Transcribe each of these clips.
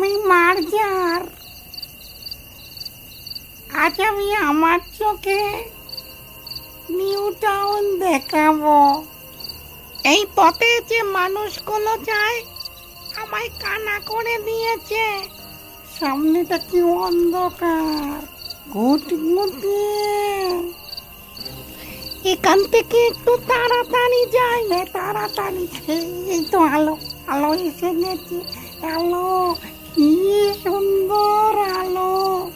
আমি মার্জার আজ আমি আমার চোখে নিউ টাউন দেখাবো। এই পথে যে মানুষগুলো যায়, আমায় কানা করে দিয়েছে। সামনেটা কি অন্ধকার? ঘুটি ঘুটি এখান থেকে একটু তাড়াতাড়ি যাই। না তাড়াতাড়ি। এই- এই তো আলো আলো এসে গেছে। আলো কি সুন্দর আলো।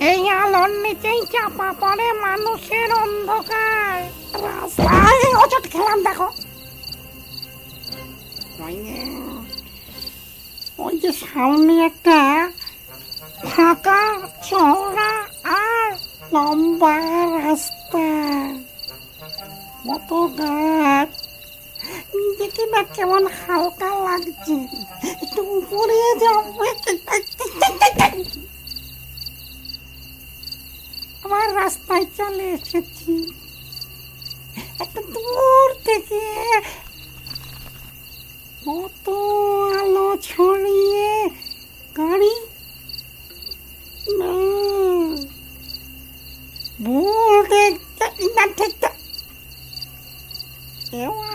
এই আলোর নিচেই চাপা পড়ে মানুষের অন্ধকার। রাস্তায় অচট খেলাম, দেখো। ওই যে- সামনে একটা ফাঁকা, চওড়া আর লম্বা রাস্তা। কত গাছ দেখি না কেমন হালকা লাগছে একটু উপরে যাব আমার রাস্তায় চলে এসেছি একটা দূর থেকে কত আলো ছড়িয়ে গাড়ি ভুল দেখতে না ঠিক এওয়া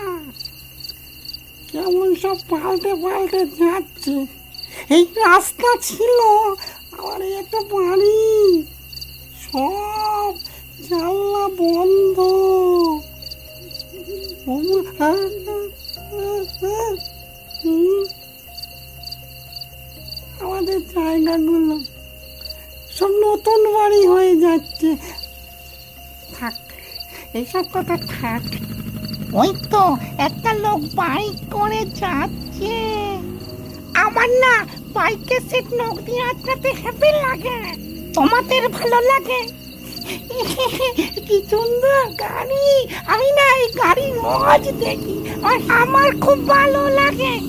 কেমন সব পাল্টে পাল্টে যাচ্ছে। এই রাস্তা ছিল আমার একটা বাড়ি। সব জানলা বন্ধ। আমাদের জায়গাগুলো সব নতুন বাড়ি হয়ে যাচ্ছে। থাক, এইসব কথা থাক। ওই তো একটা লোক বাইক করে যাচ্ছে। আমার না বাইকের সিট নখ দিয়ে আটকাতে হ্যাপি লাগে। তোমাদের ভালো লাগে? কি সুন্দর গাড়ি। আমি না এই গাড়ি মজ দেখি আর আমার খুব ভালো লাগে।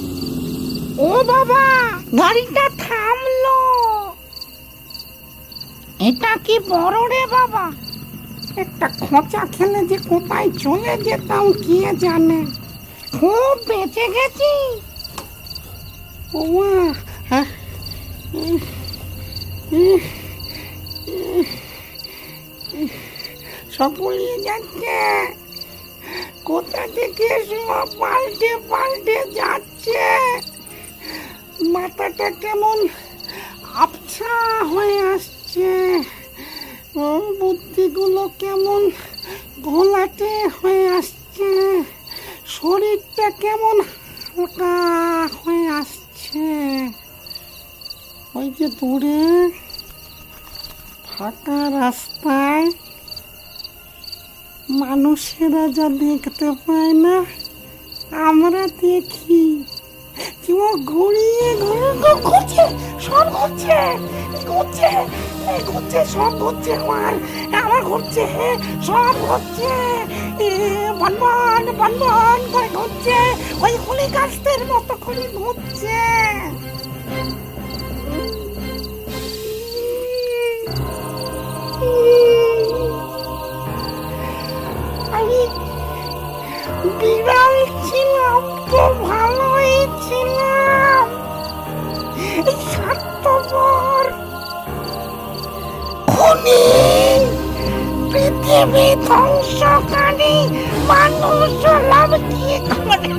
ও বাবা, গাড়িটা থামলো। এটা কি বড় রে বাবা? একটা খোঁচা খেলে যে কোথায় চলে যেতাম কে জানে? খুব বেঁচে গেছি। ইহ, সব গুলিয়ে যাচ্ছে কোথা থেকে সব পাল্টে পাল্টে যাচ্ছে। মাথাটা কেমন আবছা হয়ে আসছে। ও বুদ্ধিগুলো কেমন ঘোলাটে হয়ে আসছে? শরীরটা কেমন হালকা হয়ে আসছে? ওই যে দূরে ফাঁকা রাস্তায় মানুষেরা যা দেখতে পায় না, আমরা দেখি। ঘুরিয়ে ঘুরিয়ে ঘুরছে, সব ঘুরছে ঘুরছে ঘুরছে, সব ঘুরছে আমার আমার ঘুরছে, সব ঘুরছে করে ঘুরছে, ওই মতো ঘুরছে। আমি বিড়াল ছিলাম খুনি পৃথিবী ধ্বংসকারী মানুষ লাভ কি করে?